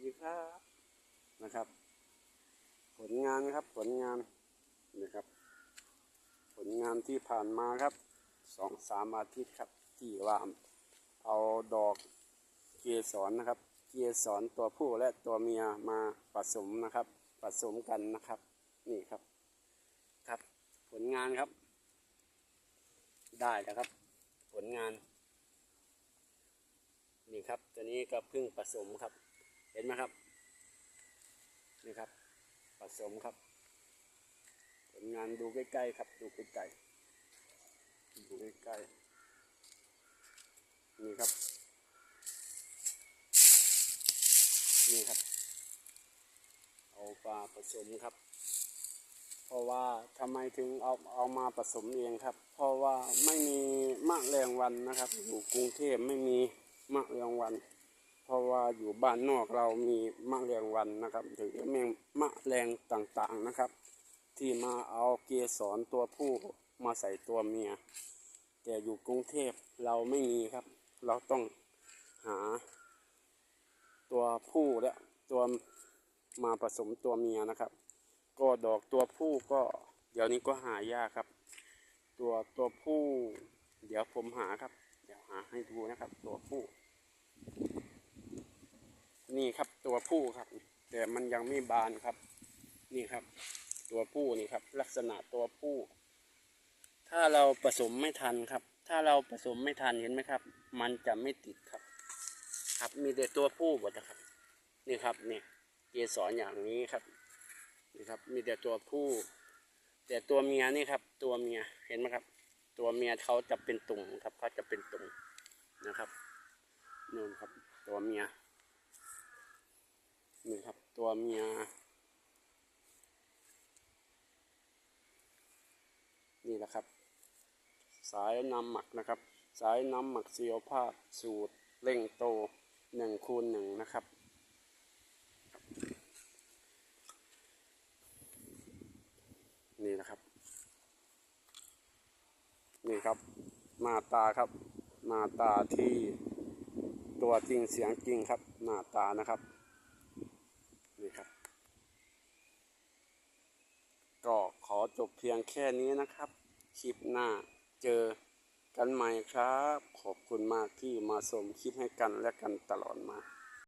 ดีครับนะครับ ผลงานครับผลงานนะครับ ผลงานที่ผ่านมาครับสองสามอาทิตย์ครับที่ว่าเอาดอกเกสรนะครับ เกสรตัวผู้และตัวเมียมาผสมนะครับผสมกันนะครับ นี่ครับครับ ผลงานครับ ได้แล้วครับ ผลงาน นี่ครับตัวนี้ก็เพิ่งผสมครับ เห็นไหมครับ นี่ครับ ผสมครับ ผลงานดูใกล้ๆครับ ดูใกล้ๆดูใกล้ๆนี่ครับ นี่ครับ เอาปลาผสมครับ เพราะว่าทำไมถึงเอาเอามาผสมเองครับ เพราะว่าไม่มีมะแรงวันนะครับ อยู่กรุงเทพไม่มีมะแรงวัน เพราะว่าอยู่บ้านนอกเรามีมะแรงวันนะครับหรือแมงมะแรงต่างๆนะครับ ที่มาเอาเกสรตัวผู้มาใส่ตัวเมีย แต่อยู่กรุงเทพเราไม่มีครับ เราต้องหา ตัวผู้และตัวมาผสมตัวเมียนะครับ ก็ดอกตัวผู้ก็เดี๋ยวนี้ก็หายากครับ ตัวตัวผู้ เดี๋ยวผมหาครับ เดี๋ยวหาให้ดูนะครับ ตัวผู้ นี่ครับตัวผู้ครับ แต่มันยังไม่บานครับ นี่ครับ ตัวผู้นี่ครับ ลักษณะตัวผู้ ถ้าเราผสมไม่ทันครับ ถ้าเราผสมไม่ทันเห็นไหมครับ มันจะไม่ติดครับ ครับมีแต่ตัวผู้หมดนะครับ นี่ครับนี่เกสรอย่างนี้ครับนี่ครับ มีแต่ตัวผู้ แต่ตัวเมียนี่ครับ ตัวเมียเห็นไหมครับ ตัวเมียเขาจะเป็นตุ่มครับเขาจะเป็นตุ่มนะครับนู่นครับ ตัวเมีย นี่ครับ ตัวเมีย นี่แหละครับ สายน้ำหมักนะครับ สายน้ำหมักชีวภาพสูตรเร่งโตหนึ่งคูณหนึ่งนะครับ นี่นะครับ นี่ครับหน้าตาครับหน้าตาที่ตัวจริงเสียงจริงครับ หน้าตานะครับ นี่ครับ ก็ขอจบเพียงแค่นี้นะครับ คลิปหน้าเจอกันใหม่ครับ ขอบคุณมากที่มาชมคลิปให้กันและกันตลอดมา